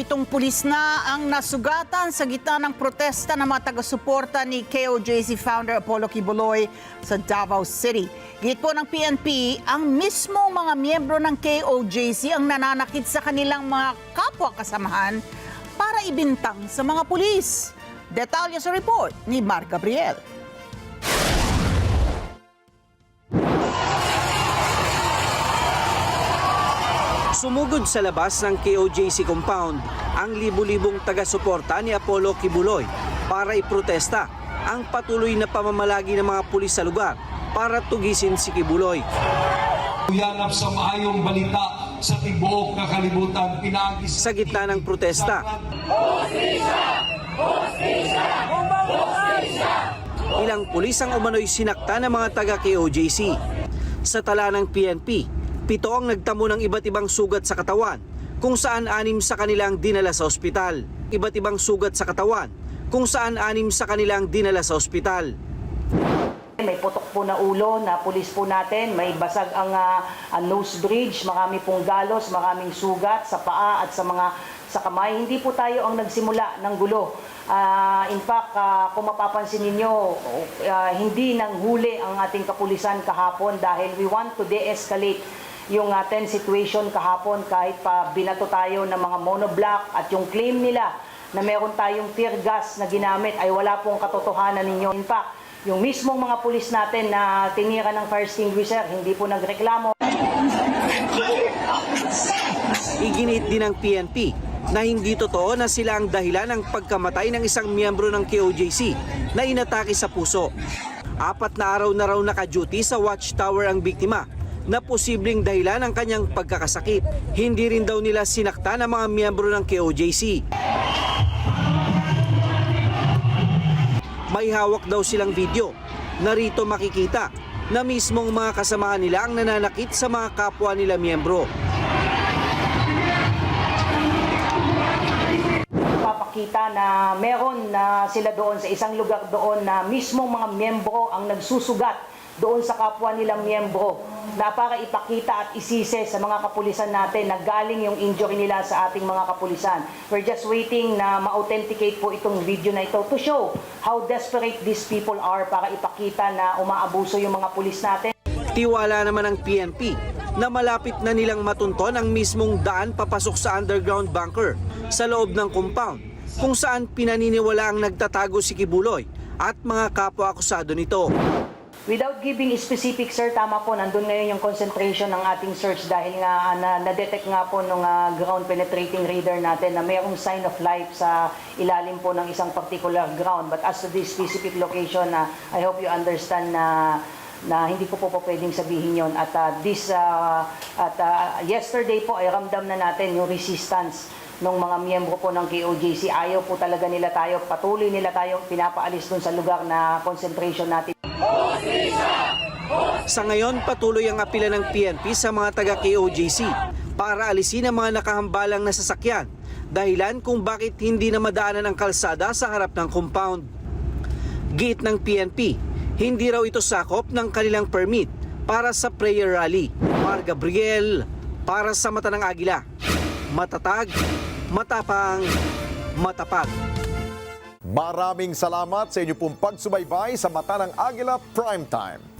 pitong pulis na ang nasugatan sa gitna ng protesta ng mga taga-suporta ni KOJC founder Apollo Kibuloy sa Davao City. Git po ng PNP, ang mismong mga miyembro ng KOJC ang nananakit sa kanilang mga kapwa kasamahan para ibintang sa mga pulis. Detalye sa report ni Mar Gabriel. Sumugod sa labas ng KOJC compound ang libu-libong taga-suporta ni Apollo Kibuloy para iprotesta ang patuloy na pamamalagi ng mga pulis sa lugar para tugisin si Kibuloy. Yanap sa maayong balita sa tibuok na kalibutan, pinaagis Sa gitna ng protesta, ilang pulis ang umano'y sinakta ng mga taga-KOJC. Sa tala ng PNP, pito ang nagtamo ng iba't ibang sugat sa katawan kung saan anim sa kanilang dinala sa ospital. Iba't ibang sugat sa katawan kung saan anim sa kanilang dinala sa ospital. May putok po na ulo na pulis po natin, may basag ang ah, nose bridge, marami pong galos, maraming sugat sa paa at sa mga sa kamay. Hindi po tayo ang nagsimula ng gulo. Ah, in fact, ah, kung mapapansin ninyo, ah, hindi nang huli ang ating kapulisan kahapon dahil we want to de-escalate yung uh, tense situation kahapon kahit pa binato tayo ng mga monoblock at yung claim nila na meron tayong tear gas na ginamit ay wala pong katotohanan ninyo. In fact, yung mismong mga pulis natin na tinira ng fire extinguisher, hindi po nagreklamo. Iginit din ng PNP na hindi totoo na sila ang dahilan ng pagkamatay ng isang miyembro ng KOJC na inatake sa puso. Apat na araw na raw naka-duty sa watchtower ang biktima na posibleng dahilan ng kanyang pagkakasakit. Hindi rin daw nila sinakta ng mga miyembro ng KOJC. May hawak daw silang video. Narito makikita na mismong mga kasamahan nila ang nananakit sa mga kapwa nila miyembro. Papakita na meron na sila doon sa isang lugar doon na mismong mga miyembro ang nagsusugat doon sa kapwa nilang miyembro na para ipakita at isise sa mga kapulisan natin na galing yung injury nila sa ating mga kapulisan. We're just waiting na ma-authenticate po itong video na ito to show how desperate these people are para ipakita na umaabuso yung mga pulis natin. Tiwala naman ng PNP na malapit na nilang matunton ang mismong daan papasok sa underground bunker sa loob ng compound kung saan pinaniniwala ang nagtatago si Kibuloy at mga kapwa-akusado nito. Without giving specific, sir, tama po, nandun ngayon yung concentration ng ating search dahil nga ah, na, na-detect nga po nung ah, ground penetrating radar natin na mayroong sign of life sa ilalim po ng isang particular ground. But as to this specific location, na I hope you understand na na hindi ko po po pwedeng sabihin yon at ah, this ah, at ah, yesterday po ay ramdam na natin yung resistance ng mga miyembro po ng KOJC ayaw po talaga nila tayo patuloy nila tayong pinapaalis dun sa lugar na concentration natin Sa ngayon, patuloy ang apila ng PNP sa mga taga-KOJC para alisin ang mga nakahambalang na sasakyan dahilan kung bakit hindi na madaanan ang kalsada sa harap ng compound. Giit ng PNP, hindi raw ito sakop ng kanilang permit para sa prayer rally. Mar Gabriel, para sa mata ng agila. Matatag, matapang, matapat. Maraming salamat sa inyo pong pagsubaybay sa Mata ng Agila Primetime.